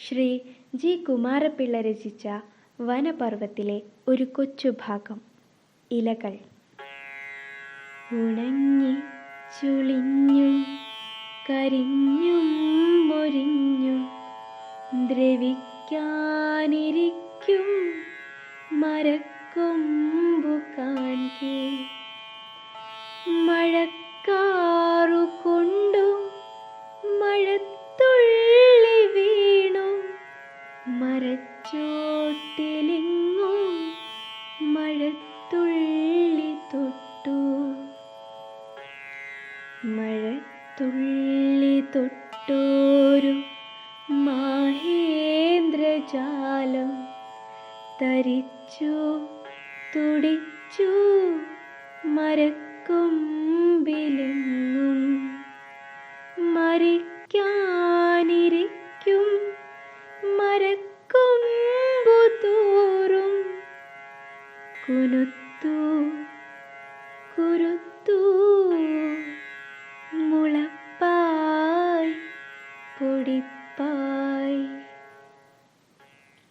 Shri G Kumara Pillai രചിച്ച വനപർവത്തിലെ ഒരു കൊച്ചു ഭാഗം ഇലകൾ. ഉണങ്ങി ചുളിഞ്ഞും കരിഞ്ഞും മൊരിഞ്ഞും ദ്രവിക്കാനിരിക്കും മരക്കൊമ്പു കാൺകേ. മഴക്കാറു മരച്ചോട്ടിലിങ്ങും മഴത്തുള്ളി തൊട്ടു. മഴത്തുള്ളി തൊട്ടോരു മാഹേന്ദ്രജാലം തരിച്ചു തുടിച്ചു മരക്കൊമ്പിലെങ്ങും മരിക്കാനിരിക്കും കുരുത്തു കുരുത്തു മുളപ്പായി പൊടിപ്പായി